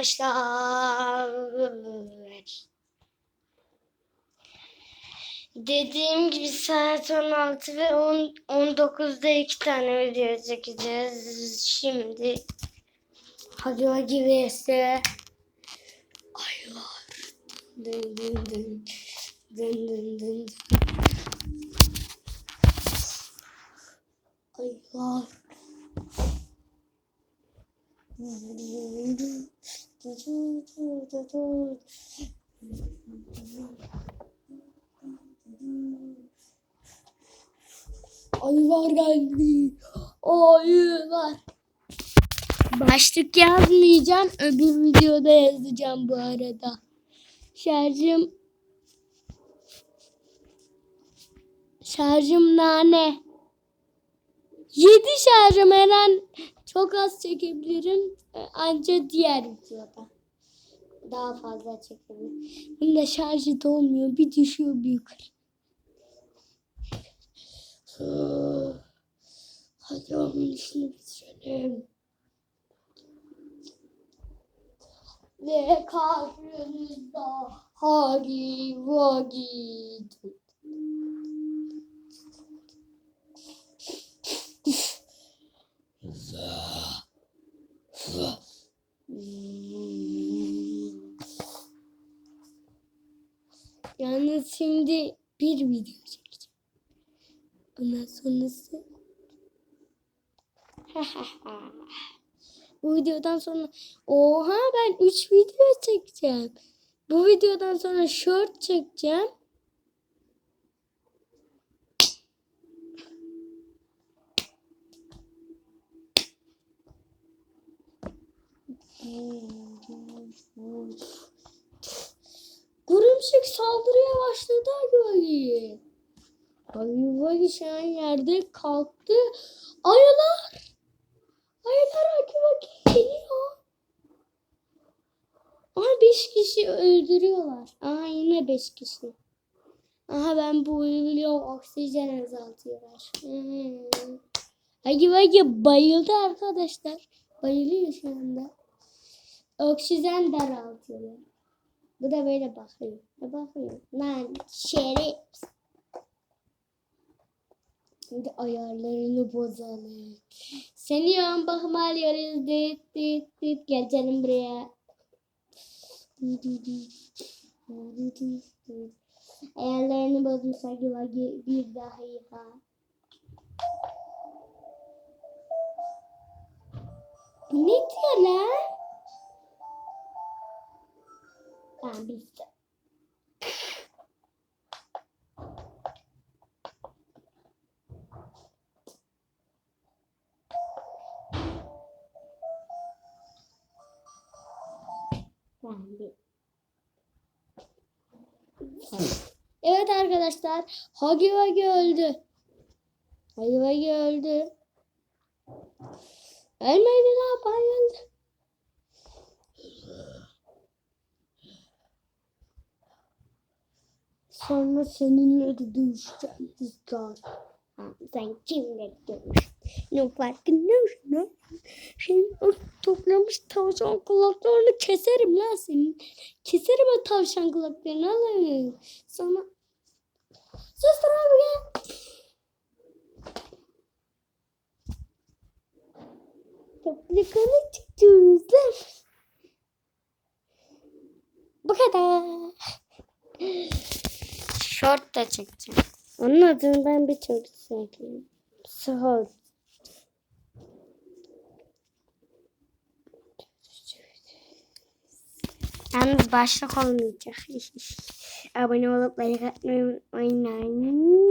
arkadaşlar. Dediğim gibi saat 16 ve 10, 19'da iki tane video çekeceğiz. Şimdi Hagi Vagi vs Aylar. Dın dın dın. Dın dın dın. Aylar. Ayılar geldi. Ayılar. Başlık yazmayacağım. Öbür videoda yazacağım bu arada. Şarjım Şarjım nane. 7 şarjım her an çok az çekebilirim. Anca diğer videoda. Daha fazla çekebilirim. Bunda şarjı dolmuyor. Bir düşüyor bir yukarı. Hadi onun işini bitirelim. Ve karşınızda Hagi Vagi. Şimdi bir video çekeceğim. Ondan sonrası Bu videodan sonra oha ben 3 video çekeceğim. Bu videodan sonra short çekeceğim. Gurumşik saldırıya başladı Ayvayı. Ayvayı şu yerde kalktı. Ayılar. Ayılar Ayvayı geliyor. Aha beş kişi öldürüyorlar. Aha yine beş kişi. Aha ben bu biliyorum oksijen azaltıyorlar. Hmm. Ayvayı bayıldı arkadaşlar. Bayılıyor şu anda. Oksijen daraltıyorlar. Bu da böyle bakıyor. Ne bakıyor? Lan şerif. Şimdi ayarlarını bozalım. Seni yoğun bakım alıyoruz. Dit dit dit. Gel canım buraya. Ayarlarını bozmuşlar gibi bir daha. Bu ne diyor lan? Tamam bitti. Evet arkadaşlar. Hagi Vagi öldü. Hagi Vagi öldü. Ölmedi daha bayıldı. Sonra seninle de dövüşeceğim Dizgar. Ha, sen kimle dövüş? Ne farkında mısın? Senin o toplamış tavşan kulaklarını keserim lan senin. Keserim o tavşan kulaklarını alırım. Sana... Sus abi ya. Toprakını çıkacağız lan. Bu kadar. Short da çekeceğim. Onun adını ben bir çok söyleyeyim. Short. Yalnız başlık olmayacak. Abone olup like atmayı unutmayın.